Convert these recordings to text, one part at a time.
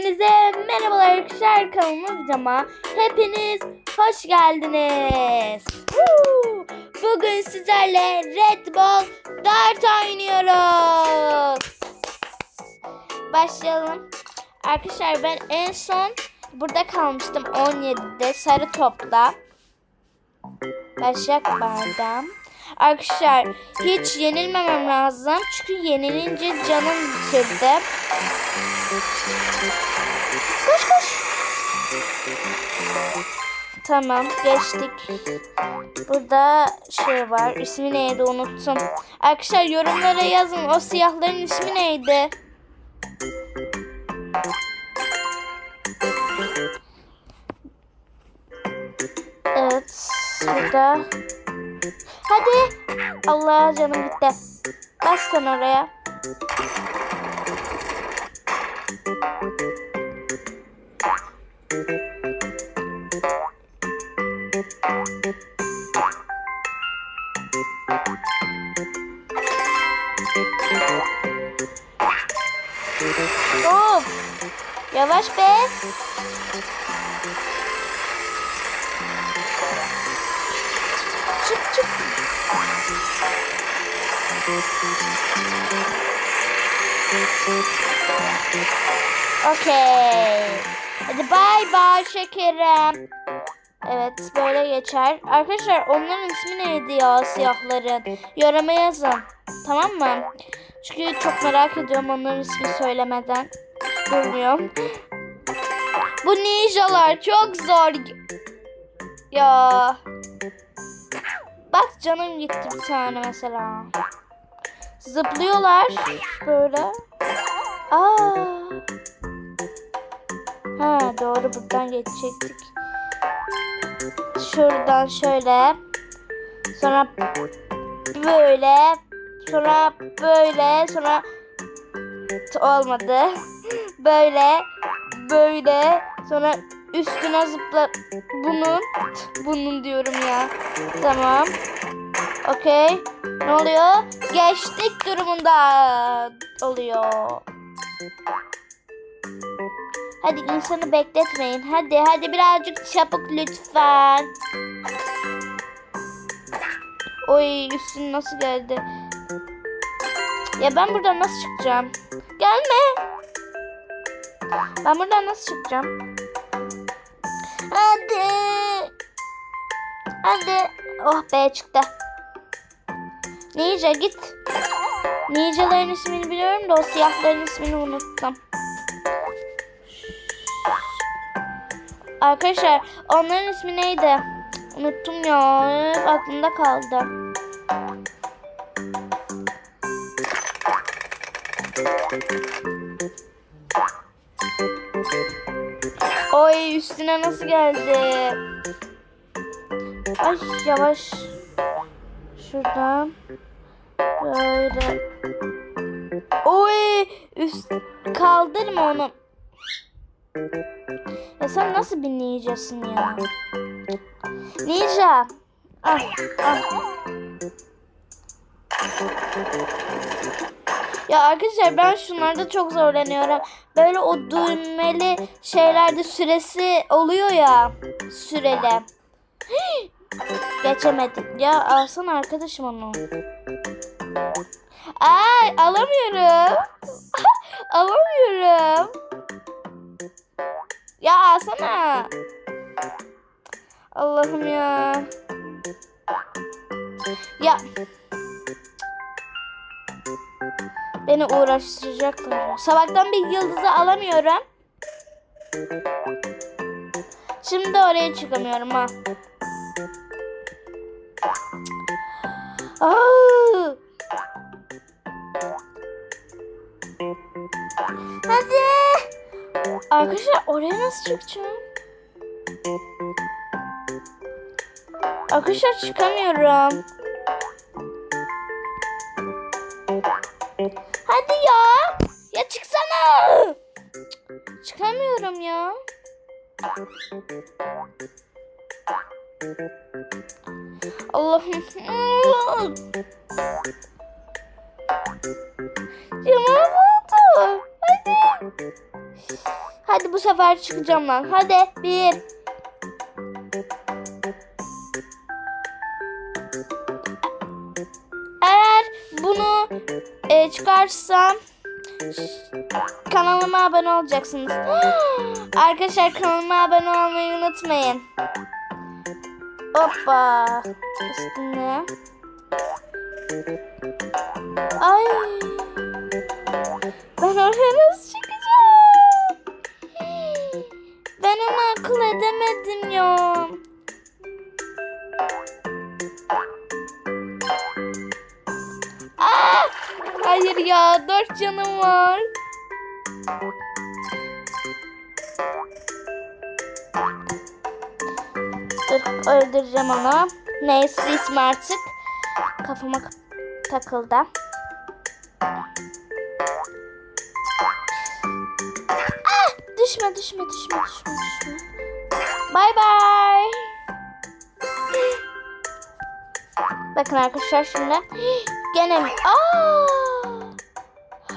Hepinize merhabalar arkadaşlar kanalıma hepiniz hoş geldiniz. Bugün sizlerle Red Bull Dart oynuyoruz. Başlayalım. Arkadaşlar ben en son burada kalmıştım 17'de sarı topla. Başak bardan. Arkadaşlar hiç yenilmemem lazım. Çünkü yenilince canım bitirdi. Koş koş. Tamam geçtik. Burada şey var. İsmi neydi unuttum. Arkadaşlar yorumlara yazın. O siyahların ismi neydi? Evet. Burada. Hadi. Allah canım gitti. Bas sen oraya. Of. Yavaş be. Okey. Hadi bay bay şekerim. Evet böyle geçer. Arkadaşlar onların ismi neydi ya siyahların? Yoruma yazın. Tamam mı? Çünkü çok merak ediyorum onların ismi söylemeden. Bilmiyorum. Bu ninjalar çok zor. Ya. Bak canım gitti bir tane mesela. Zıplıyorlar böyle. Aa. Ha doğru buradan geçecektik. Şuradan şöyle. Sonra böyle. Sonra böyle. Sonra olmadı. Böyle. Böyle. Sonra üstüne zıpla. Bunun. Bunun diyorum ya. Tamam. Okey. Ne oluyor? Geçtik durumunda oluyor. Hadi insanı bekletmeyin. Hadi hadi birazcık çabuk lütfen. Oy üstün nasıl geldi? Ya ben buradan nasıl çıkacağım? Gelme. Ben buradan nasıl çıkacağım? Hadi. Hadi. Oh be çıktı. Ninja git. Ninjaların ismini biliyorum da o siyahların ismini unuttum. Arkadaşlar onların ismi neydi? Unuttum ya. Aklımda kaldı. Oy üstüne nasıl geldi? Ay yavaş. Şuradan. Böyle. Oy üst kaldırma onu. Ya sen nasıl bir ninjasın ya? Ninja. Ah, ah. Ya arkadaşlar ben şunlarda çok zorlanıyorum. Böyle o düğmeli şeylerde süresi oluyor ya. Süreli. Geçemedim. Ya alsana arkadaşım onu. Ay alamıyorum. alamıyorum. Ya alsana. Allah'ım ya. Ya. Beni uğraştıracaklar. Sabahtan bir yıldızı alamıyorum. Şimdi oraya çıkamıyorum ha. Hadi. Arkadaşlar oraya nasıl çıkacağım? Arkadaşlar çıkamıyorum. Hadi ya. Ya çıksana. Çıkamıyorum ya. Allah'ım. Ne oldu? Hadi. Hadi bu sefer çıkacağım lan. Hadi bir. Eğer bunu e, çıkarsam kanalıma abone olacaksınız. Arkadaşlar kanalıma abone olmayı unutmayın. Hoppa. Üstüne. Ay. Ben oraya nasıl çıkacağım? Ben onu akıl edemedim ya. Aa! Hayır ya, dört canım var. Dur, öldüreceğim onu. Neyse ismi artık. Kafama takıldı. Ah! Düşme, düşme, düşme, düşme, düşme. Bye bye. Bakın arkadaşlar şimdi. Gene mi? Aa!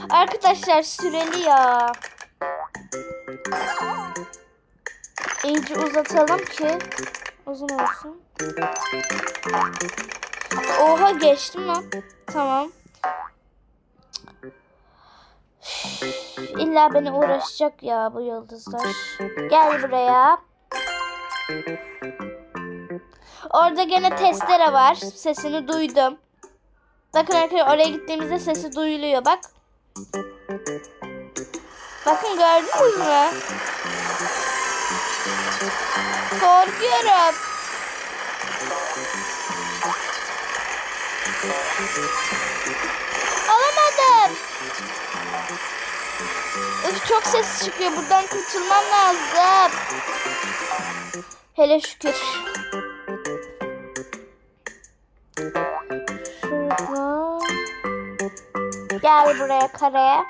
Arkadaşlar süreli ya. İyice uzatalım ki uzun olsun. Oha geçtim lan. Tamam. İlla beni uğraşacak ya bu yıldızlar. Gel buraya. Orada gene testere var. Sesini duydum. Bakın arkadaşlar oraya gittiğimizde sesi duyuluyor bak. Bakın gördünüz mü? Korkuyorum. Alamadım. Öf çok ses çıkıyor. Buradan kurtulmam lazım. Hele şükür. Gel buraya kareye.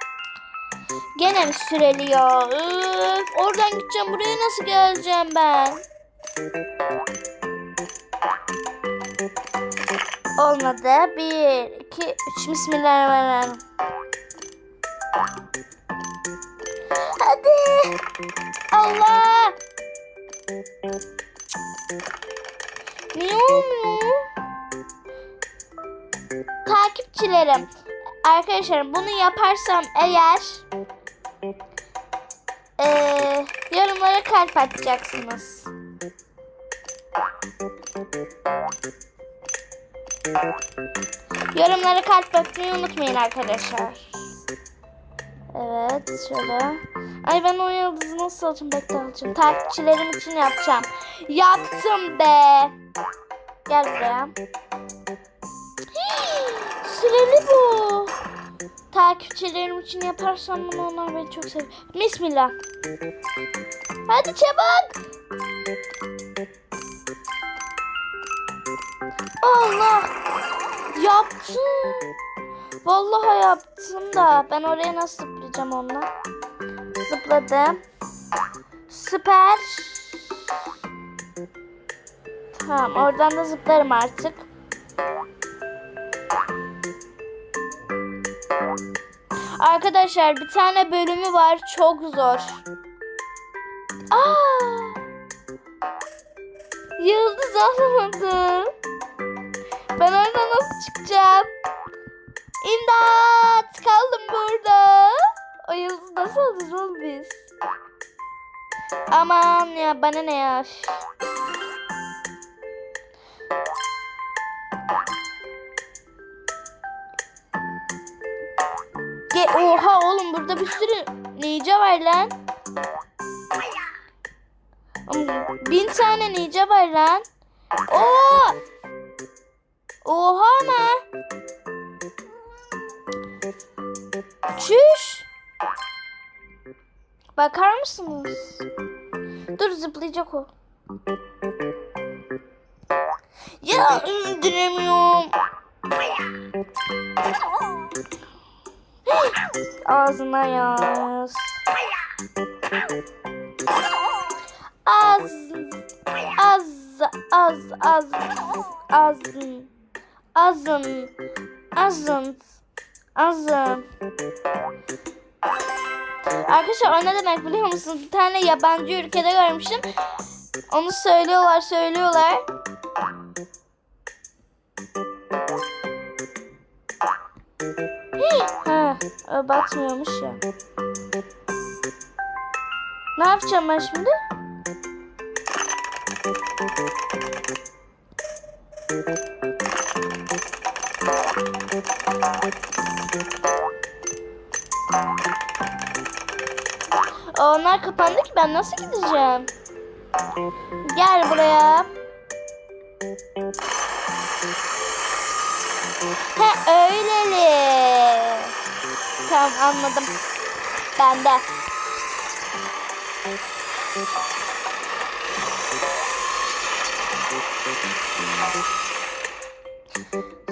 Gene mi süreli ya? Oradan gideceğim. Buraya nasıl geleceğim ben? Olmadı. Bir, iki, üç. Bismillahirrahmanirrahim. Hadi. Allah. Niye olmuyor? Takipçilerim. Arkadaşlar bunu yaparsam eğer eee yorumlara kalp atacaksınız. Yorumlara kalp atmayı unutmayın arkadaşlar. Evet şöyle. Ay ben o yıldızı nasıl alacağım? Bekle. Takipçilerim için yapacağım. Yaptım be. Gel buraya. Hii, Süreli bu. Takipçilerim için yaparsam bunu onlar beni çok seviyor. Bismillah. Hadi çabuk. Allah. Yaptım. Vallahi yaptım da ben oraya nasıl zıplayacağım onunla? Zıpladım. Süper. Tamam oradan da zıplarım artık. Arkadaşlar bir tane bölümü var çok zor. Aa! Yıldız alamadım. Ben oradan nasıl çıkacağım? İmdat! Kaldım burada. O yıldızı nasıl alacağız biz? Aman ya bana ne ya. Ge Oha oğlum burada bir sürü ninja var lan. Bin tane ninja var lan. Oo! Oha ama. Çüş. Bakar mısınız? Dur zıplayacak o. Ya indiremiyorum. Ağzına yaz. Az. Az. Az. Azın. Azın. Azın. Azın. Arkadaşlar o ne demek biliyor musunuz? Bir tane yabancı ülkede görmüştüm. Onu söylüyorlar söylüyorlar. Ha, batmıyormuş ya. Ne yapacağım ben şimdi? Onlar kapandı ki ben nasıl gideceğim? Gel buraya. He öyleli. Tamam anladım. Ben de.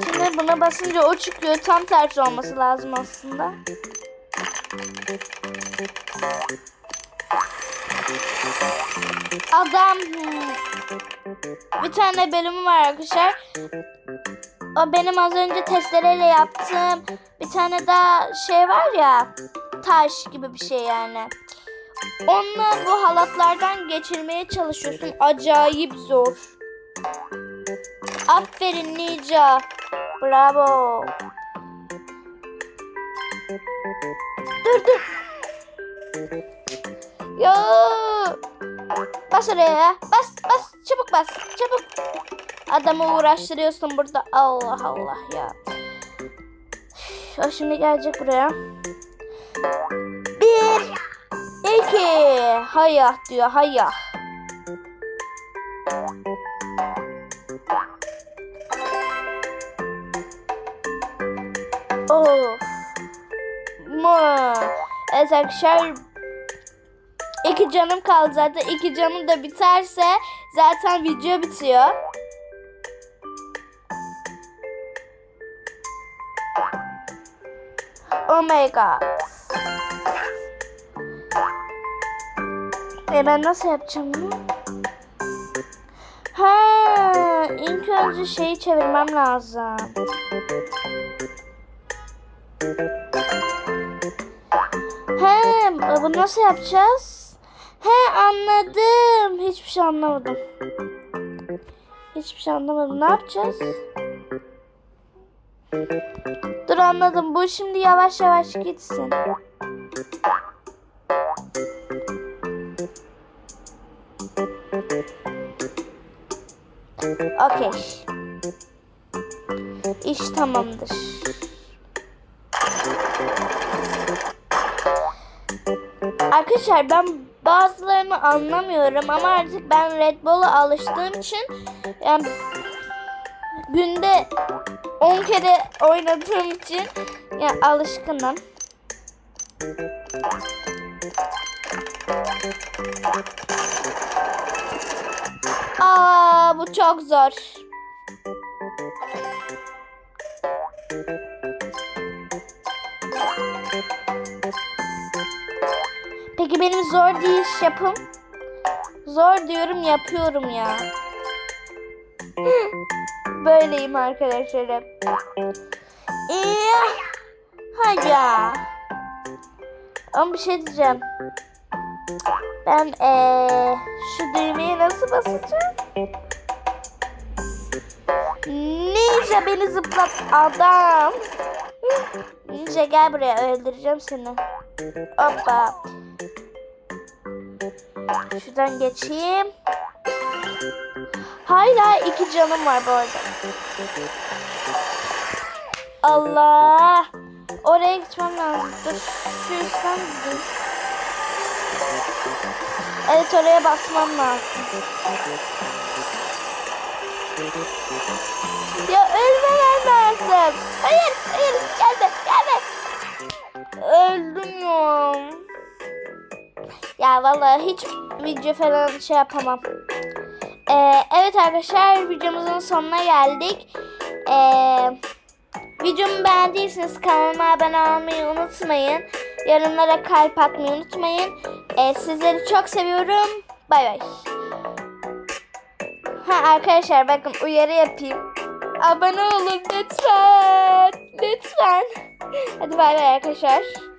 Şimdi buna basınca o çıkıyor. Tam tersi olması lazım aslında. Adam bir tane bölümü var arkadaşlar. O benim az önce testereyle yaptığım bir tane daha şey var ya taş gibi bir şey yani. Onunla bu halatlardan geçirmeye çalışıyorsun. Acayip zor. Aferin Ninja. Bravo. Dur dur. Yo. Bas oraya. Bas bas. Çabuk bas. Çabuk. Adamı uğraştırıyorsun burada. Allah Allah ya. O şimdi gelecek buraya. Bir. iki. Hayah diyor. Hayah. Of. Mu. Evet arkadaşlar İki canım kaldı zaten. İki canım da biterse zaten video bitiyor. Oh my god. E ben nasıl yapacağım bunu? Ha, ilk önce şeyi çevirmem lazım. He, bunu nasıl yapacağız? He anladım. Hiçbir şey anlamadım. Hiçbir şey anlamadım. Ne yapacağız? Dur anladım. Bu şimdi yavaş yavaş gitsin. Okey. İş tamamdır. Arkadaşlar ben bazılarını anlamıyorum ama artık ben Red Bull'a alıştığım için yani günde 10 kere oynadığım için yani alışkınım. Aa bu çok zor. Peki benim zor değil iş yapım. Zor diyorum yapıyorum ya. Böyleyim arkadaşlar hep. İyi. Hadi. Ama bir şey diyeceğim. Ben ee, şu düğmeye nasıl basacağım? Ninja beni zıplat adam. Ninja gel buraya öldüreceğim seni. Hoppa. Şuradan geçeyim. Hala iki canım var bu arada. Allah. Oraya gitmem lazım. Dur. Şu üstten gideyim. Evet oraya basmam lazım. Ya ölmemem lazım. Hayır, hayır, gelme, gelme. Öldüm ya. Ya vallahi hiç video falan şey yapamam. Ee, evet arkadaşlar videomuzun sonuna geldik. Ee, videomu beğendiyseniz kanalıma abone olmayı unutmayın. Yorumlara kalp atmayı unutmayın. Ee, sizleri çok seviyorum. Bay bay. Ha arkadaşlar bakın uyarı yapayım. Abone olun lütfen. Lütfen. Hadi bay bay arkadaşlar.